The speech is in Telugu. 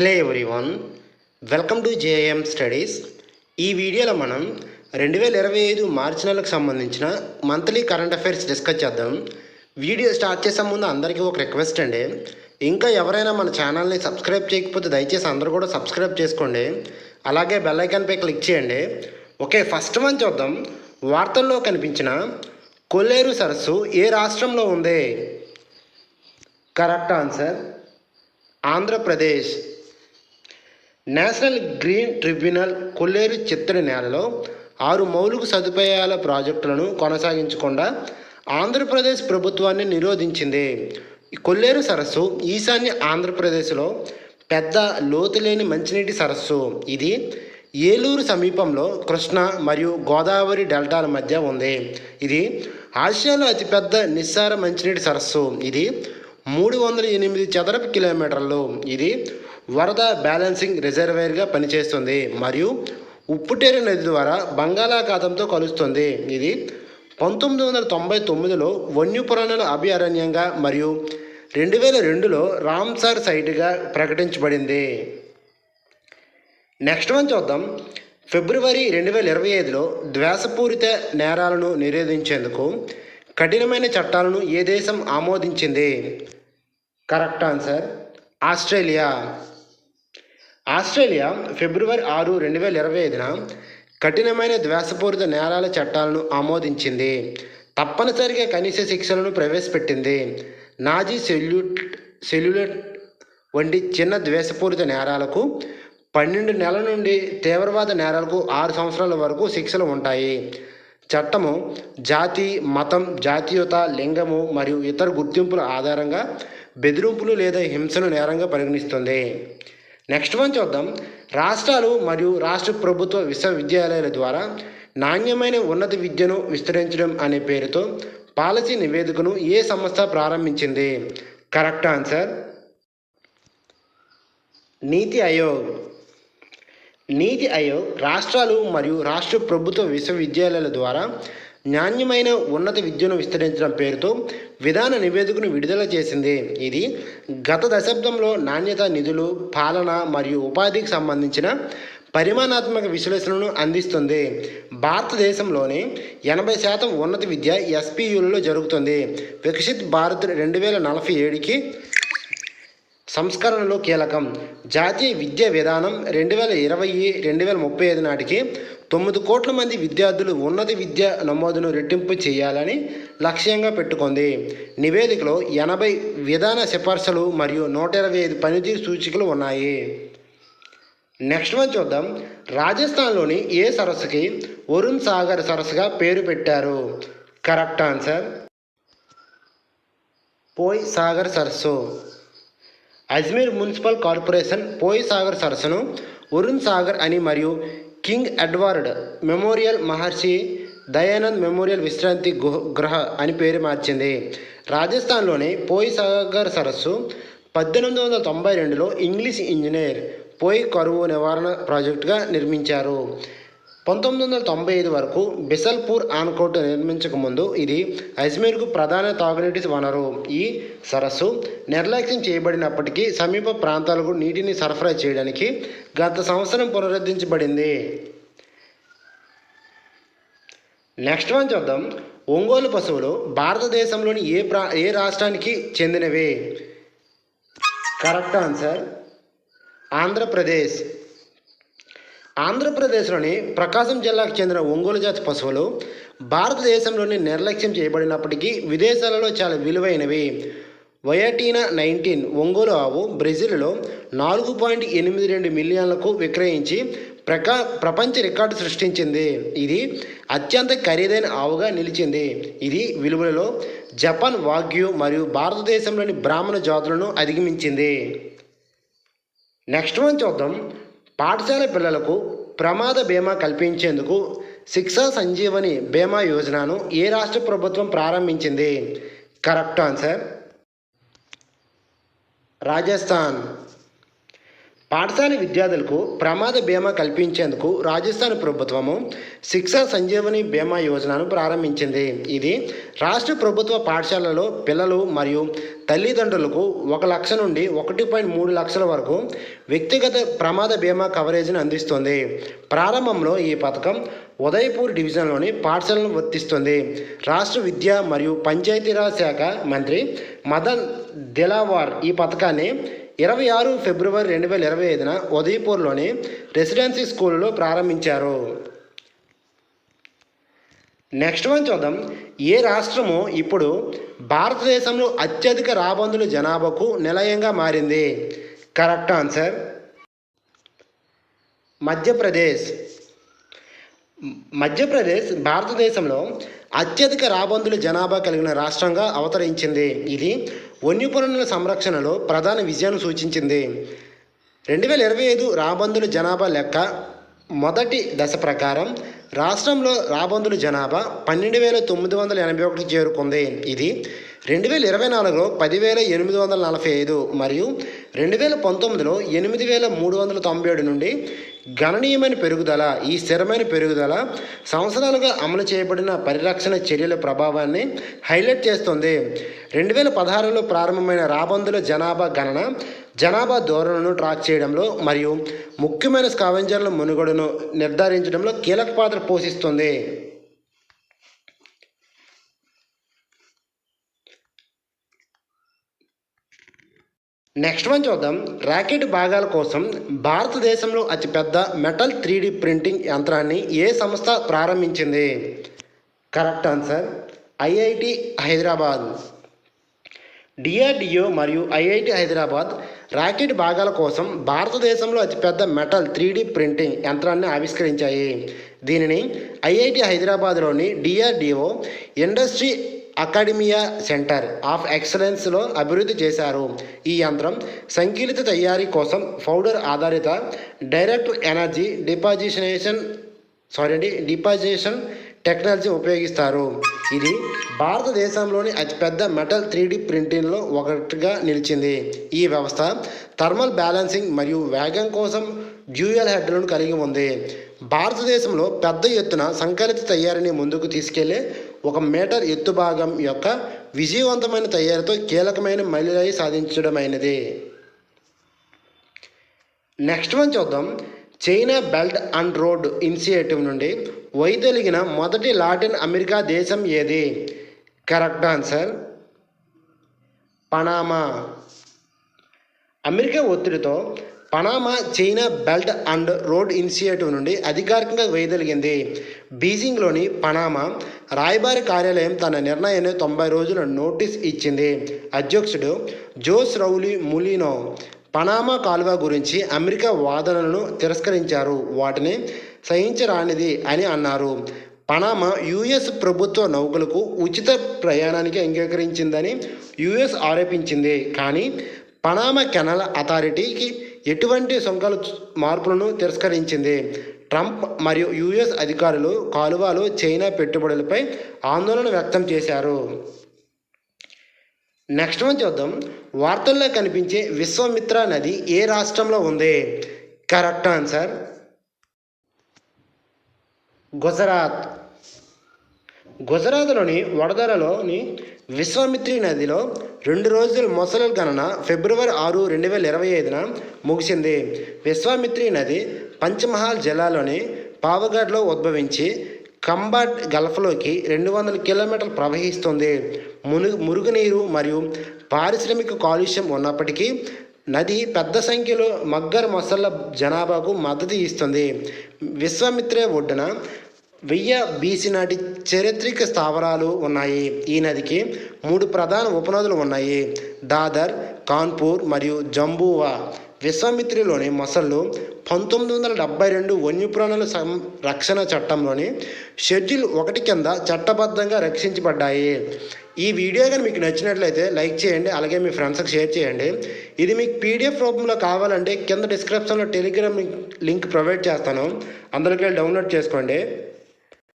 Hello everyone welcome to JM studies ఈ వీడియోలో మనం రెండు వేల ఇరవై ఐదు మార్చి నెలకు సంబంధించిన మంత్లీ కరెంట్ అఫైర్స్ డిస్కస్ చేద్దాం. వీడియో స్టార్ట్ చేసే ముందు అందరికీ ఒక రిక్వెస్ట్ అండి. ఇంకా ఎవరైనా మన ఛానల్ని సబ్స్క్రైబ్ చేయకపోతే దయచేసి అందరూ కూడా సబ్స్క్రైబ్ చేసుకోండి. అలాగే బెల్ ఐకాన్పై క్లిక్ చేయండి. ఓకే ఫస్ట్ వన్ చూద్దాం. వార్తల్లో కనిపించిన కొల్లేరు సరస్సు ఏ రాష్ట్రంలో ఉంది? Correct answer Andhra Pradesh. National green tribunal Kolleru చిత్తడి నేలలో ఆరు మౌలిక సదుపాయాల ప్రాజెక్టులను కొనసాగించకుండా ఆంధ్రప్రదేశ్ ప్రభుత్వాన్ని నిరోధించింది. కొల్లేరు సరస్సు ఈశాన్య ఆంధ్రప్రదేశ్లో పెద్ద లోతులేని మంచినీటి సరస్సు. ఇది ఏలూరు సమీపంలో కృష్ణ మరియు గోదావరి డెల్టాల మధ్య ఉంది. ఇది ఆసియాలో అతిపెద్ద నిస్సార మంచినీటి సరస్సు. ఇది మూడు వందల ఎనిమిది చదరపు కిలోమీటర్లు. ఇది వరద బ్యాలెన్సింగ్ రిజర్వేర్గా పనిచేస్తుంది మరియు ఉప్పుటేరు నది ద్వారా బంగాళాఖాతంతో కలుస్తుంది. ఇది పంతొమ్మిది వందల తొంభై తొమ్మిదిలో వన్యపురాణుల అభయారణ్యంగా మరియు రెండు వేల రెండులో రామ్సార్ సైట్గా ప్రకటించబడింది. నెక్స్ట్ వన్ చూద్దాం. ఫిబ్రవరి రెండు వేల ఇరవై ఐదులో ద్వేషపూరిత నేరాలను నిరోధించేందుకు కఠినమైన చట్టాలను ఏ దేశం ఆమోదించింది? Correct answer Australia. ఆస్ట్రేలియా ఫిబ్రవరి ఆరు రెండు వేల ఇరవై ఐదున కఠినమైన ద్వేషపూరిత నేరాల చట్టాలను ఆమోదించింది. తప్పనిసరిగా కనీస శిక్షలను ప్రవేశపెట్టింది. నాజీ సెల్యూట్ సెల్యులేట్ వంటి చిన్న ద్వేషపూరిత నేరాలకు పన్నెండు నెలల నుండి తీవ్రవాద నేరాలకు ఆరు సంవత్సరాల వరకు శిక్షలు ఉంటాయి. చట్టము జాతి మతం జాతీయత లింగము మరియు ఇతర గుర్తింపుల ఆధారంగా బెదిరింపులు లేదా హింసను నేరంగా పరిగణిస్తుంది. నెక్స్ట్ వన్ చూద్దాం. రాష్ట్రాలు మరియు రాష్ట్ర ప్రభుత్వ విశ్వవిద్యాలయాల ద్వారా నాణ్యమైన ఉన్నత విద్యను విస్తరించడం అనే పేరుతో పాలసీ నివేదికను ఏ సంస్థ ప్రారంభించింది? కరెక్ట్ ఆన్సర్ నీతి ఆయోగ్. నీతి ఆయోగ్ రాష్ట్రాలు మరియు రాష్ట్ర ప్రభుత్వ విశ్వవిద్యాలయాల ద్వారా నాణ్యమైన ఉన్నత విద్యను విస్తరించడం పేరుతో విధాన నివేదికను విడుదల చేసింది. ఇది గత దశాబ్దంలో నాణ్యత నిధులు పాలన మరియు ఉపాధికి సంబంధించిన పరిమాణాత్మక విశ్లేషణను అందిస్తుంది. భారతదేశంలోని ఎనభై శాతం ఉన్నత విద్య ఎస్పీయులలో జరుగుతుంది. వికసిత్ భారత్ రెండు వేల నలభై ఏడుకి సంస్కరణలు కీలకం. జాతీయ విద్యా విధానం రెండు వేల ఇరవై రెండు వేల ముప్పై ఐదు నాటికి తొమ్మిది కోట్ల మంది విద్యార్థులు ఉన్నత విద్య నమోదును రెట్టింపు చేయాలని లక్ష్యంగా పెట్టుకుంది. నివేదికలో ఎనభై విధాన సిఫార్సులు మరియు నూట ఇరవై ఐదు పనితీరు సూచికలు ఉన్నాయి. నెక్స్ట్ వన్ చూద్దాం. రాజస్థాన్లోని ఏ సరస్సుకి వరుణ్ సాగర్ సరస్సుగా పేరు పెట్టారు? కరెక్ట్ ఆన్సర్ పోయ్ సాగర్ సరస్సు. అజ్మీర్ మున్సిపల్ కార్పొరేషన్ పోయ్ సాగర్ సరస్సును వరుణ్ సాగర్ అని మరియు King Edward memorial Maharshi Dayanand memorial విశ్రాంతి గుహ గృహ అని పేరు మార్చింది. రాజస్థాన్లోని పోయి సాగర్ సరస్సు పద్దెనిమిది వందల తొంభై రెండులో ఇంగ్లీష్ ఇంజనీర్ పోయి కరువు నివారణ ప్రాజెక్టుగా నిర్మించారు. పంతొమ్మిది వందల తొంభై ఐదు వరకు బిసల్పూర్ ఆన్కోట్ నిర్మించక ముందు ఇది అజ్మీర్కు ప్రధాన తాగునీటి వనరు. ఈ సరస్సు నిర్లక్ష్యం చేయబడినప్పటికీ సమీప ప్రాంతాలకు నీటిని సరఫరా చేయడానికి గత సంవత్సరం పునరుద్ధరించబడింది. నెక్స్ట్ వన్ చూద్దాం. ఒంగోలు పశువులు భారతదేశంలోని ఏ ప్రా ఏ రాష్ట్రానికి చెందినవి? Correct answer Andhra Pradesh. ఆంధ్రప్రదేశ్లోని ప్రకాశం జిల్లాకు చెందిన ఒంగోలు జాతి పశువులు భారతదేశంలోని నిర్లక్ష్యం చేయబడినప్పటికీ విదేశాలలో చాలా విలువైనవి. వయాటీనా నైన్టీన్ ఒంగోలు ఆవు బ్రెజిల్లో నాలుగు పాయింట్ ఎనిమిది రెండు మిలియన్లకు విక్రయించి ప్రకా ప్రపంచ రికార్డు సృష్టించింది. ఇది అత్యంత ఖరీదైన ఆవుగా నిలిచింది. ఇది విలువలలో జపాన్ వాగ్యూ మరియు భారతదేశంలోని బ్రాహ్మణ జాతులను అధిగమించింది. నెక్స్ట్ వన్ చూద్దాం. పాఠశాల పిల్లలకు ప్రమాద బీమా కల్పించేందుకు శిక్షా సంజీవని బీమా యోజనను ఏ రాష్ట్ర ప్రభుత్వం ప్రారంభించింది? Correct answer Rajasthan. పాఠశాల విద్యార్థులకు ప్రమాద బీమా కల్పించేందుకు రాజస్థాన్ ప్రభుత్వము శిక్షా సంజీవని బీమా యోజనను ప్రారంభించింది. ఇది రాష్ట్ర ప్రభుత్వ పాఠశాలలో పిల్లలు మరియు తల్లిదండ్రులకు ఒక లక్ష నుండి ఒకటి పాయింట్ మూడు లక్షల వరకు వ్యక్తిగత ప్రమాద బీమా కవరేజీని అందిస్తుంది. ప్రారంభంలో ఈ పథకం ఉదయపూర్ డివిజన్లోని పాఠశాలను వర్తిస్తుంది. రాష్ట్ర విద్య మరియు పంచాయతీరాజ్ శాఖ మంత్రి మదన్ దిలావార్ ఈ పథకాన్ని ఇరవై ఆరు ఫిబ్రవరి రెండు వేల ఇరవై ఐదున ఉదయపూర్లోని రెసిడెన్సీ స్కూల్లో ప్రారంభించారు. నెక్స్ట్ వన్ చూద్దాం. ఏ రాష్ట్రము ఇప్పుడు భారతదేశంలో అత్యధిక రాబందుల జనాభాకు నిలయంగా మారింది? Correct answer Madhya Pradesh. మధ్యప్రదేశ్ భారతదేశంలో అత్యధిక రాబందుల జనాభా కలిగిన రాష్ట్రంగా అవతరించింది. ఇది వన్యప్రాణుల సంరక్షణలో ప్రధాన విజయాన్ని సూచించింది. రెండు వేల ఇరవై ఐదు రాబందుల జనాభా లెక్క మొదటి దశ ప్రకారం రాష్ట్రంలో రాబందుల జనాభా పన్నెండు వేల తొమ్మిది వందల ఎనభై ఒకటి చేరుకుంది. ఇది రెండు వేల ఇరవై నాలుగులో పదివేల ఎనిమిది వందల నలభై ఐదు మరియు రెండు వేల పంతొమ్మిదిలో ఎనిమిది వేల మూడు వందల తొంభై ఏడు నుండి గణనీయమైన పెరుగుదల ఈ స్థిరమైన పెరుగుదల సంవత్సరాలుగా అమలు చేయబడిన పరిరక్షణ చర్యల ప్రభావాన్ని హైలైట్ చేస్తుంది. రెండు వేల పదహారులో ప్రారంభమైన రాబందుల జనాభా గణన జనాభా ధోరణులను ట్రాక్ చేయడంలో మరియు ముఖ్యమైన స్కావెంజర్ల మనుగడను నిర్ధారించడంలో కీలక పాత్ర పోషిస్తుంది. నెక్స్ట్ వన్ చూద్దాం. రాకెట్ భాగాల కోసం భారతదేశంలో అతిపెద్ద మెటల్ త్రీ ప్రింటింగ్ యంత్రాన్ని ఏ సంస్థ ప్రారంభించింది? Correct answer IIT Hyderabad. DRDO మరియు ఐఐటి హైదరాబాద్ రాకెట్ భాగాల కోసం భారతదేశంలో అతిపెద్ద మెటల్ త్రీ ప్రింటింగ్ యంత్రాన్ని ఆవిష్కరించాయి. దీనిని ఐఐటి హైదరాబాద్లోని DRDO industry academia centre of ఎక్సలెన్స్లో అభివృద్ధి చేశారు. ఈ యంత్రం సంకీలిత తయారీ కోసం పౌడర్ ఆధారిత డైరెక్ట్ ఎనర్జీ డిపాజిషనేషన్ సారీ అండి డిపాజిషన్ టెక్నాలజీ ఉపయోగిస్తారు. ఇది భారతదేశంలోని అతిపెద్ద మెటల్ త్రీ డి ప్రింటింగ్లో ఒకటిగా నిలిచింది. ఈ వ్యవస్థ థర్మల్ బ్యాలెన్సింగ్ మరియు వేగం కోసం డ్యూయల్ హెడ్లను కలిగి ఉంది. భారతదేశంలో పెద్ద ఎత్తున సంకలిత తయారీని ముందుకు తీసుకెళ్ళే ఒక మీటర్ ఎత్తు భాగం యొక్క విజయవంతమైన తయారీతో కీలకమైన మైలురాయి సాధించడమైనది. నెక్స్ట్ వన్ చూద్దాం. China belt and road initiative నుండి వైదొలిగిన మొదటి లాటిన్ అమెరికా దేశం ఏది? Correct answer Panama. అమెరికా ఒత్తిడితో Panama China belt and road initiative నుండి అధికారికంగా వేయగలిగింది బీజింగ్లోని పనామా రాయబారి కార్యాలయం తన నిర్ణయాన్ని తొంభై రోజుల నోటీస్ ఇచ్చింది. అధ్యక్షుడు జోస్ రౌలి ములినో పనామా కాలువ గురించి అమెరికా వాదనలను తిరస్కరించారు. వాటిని సహించరానిది అని అన్నారు. పనామా యుఎస్ ప్రభుత్వ నౌకలకు ఉచిత ప్రయాణానికి అంగీకరించిందని యుఎస్ ఆరోపించింది. కానీ పనామా కెనల్ అథారిటీకి ఎటువంటి సుంకాల మార్పులను తిరస్కరించింది? ట్రంప్ మరియు యుఎస్ అధికారులు కాలువలో చైనా పెట్టుబడులపై ఆందోళన వ్యక్తం చేశారు. నెక్స్ట్ వన్ చూద్దాం. వార్తల్లో కనిపించే విశ్వమిత్ర నది ఏ రాష్ట్రంలో ఉంది? Correct answer Gujarat. గుజరాత్లోని వడదరలోని విశ్వామిత్రి నదిలో రెండు రోజుల మొసలి గణన ఫిబ్రవరి ఆరు రెండు వేల ఇరవై ఐదున ముగిసింది. విశ్వామిత్రి నది పంచమహాల్ జిల్లాలోని పావగఢ్లో ఉద్భవించి కంబాట్ గల్ఫ్లోకి రెండు వందల కిలోమీటర్లు ప్రవహిస్తుంది. మును మురుగునీరు మరియు పారిశ్రామిక కాలుష్యం ఉన్నప్పటికీ నది పెద్ద సంఖ్యలో మగ్గర్ మొసళ్ళ జనాభాకు మద్దతు ఇస్తుంది. విశ్వామిత్రే ఒడ్డున వెయ్యి బీసీ నాటి చరిత్రక స్థావరాలు ఉన్నాయి. ఈ నదికి మూడు ప్రధాన ఉపనదులు ఉన్నాయి. దాదర్ కాన్పూర్ మరియు జంబూవా. విశ్వామిత్రిలోని మొసళ్ళు పంతొమ్మిది వందల డెబ్బై రెండు వన్యప్రాణుల సంరక్షణ చట్టంలోని షెడ్యూల్ ఒకటి కింద చట్టబద్ధంగా రక్షించబడ్డాయి. ఈ వీడియో కానీ మీకు నచ్చినట్లయితే లైక్ చేయండి అలాగే మీ ఫ్రెండ్స్కి షేర్ చేయండి. ఇది మీకు పీడిఎఫ్ రూపంలో కావాలంటే కింద డిస్క్రిప్షన్లో టెలిగ్రామ్ లింక్ ప్రొవైడ్ చేస్తాను. అందరికీ వెళ్ళి డౌన్లోడ్ చేసుకోండి.